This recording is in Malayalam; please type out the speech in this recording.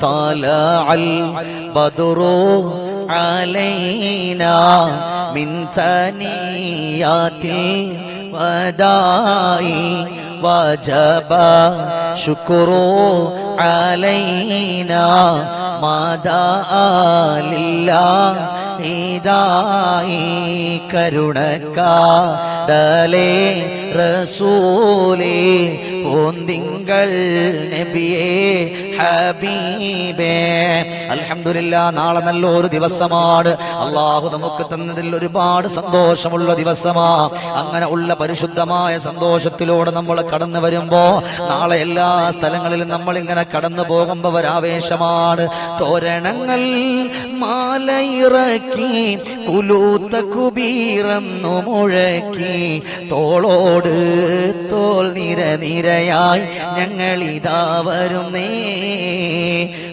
طلع البدر علينا من ثنيات الوداع وجب شكر علينا ما دعا لله ഇതായി കരുണക്കാടലേ റസൂലേ പോന്തിങ്കൾ നബിയെ ഹബീബേ. അൽഹംദുലില്ലാ നാളെ നല്ലൊരു ദിവസമാണ്. അള്ളാഹു നമുക്ക് തന്നതിൽ ഒരുപാട് സന്തോഷമുള്ള ദിവസമാ. അങ്ങനെ ഉള്ള പരിശുദ്ധമായ സന്തോഷത്തിലൂടെ നമ്മൾ കടന്നു വരുമ്പോ നാളെ എല്ലാ സ്ഥലങ്ങളിലും നമ്മൾ ഇങ്ങനെ കടന്നു പോകുമ്പോ ഒരാവേശമാണ്. തോരണങ്ങൾ മാലയിറക്കി കുലൂത്ത കുബീറന്നു മുഴക്കി. തോളോട് തോൽ നിര നിരയായി ഞങ്ങളിതാ വരുന്നേ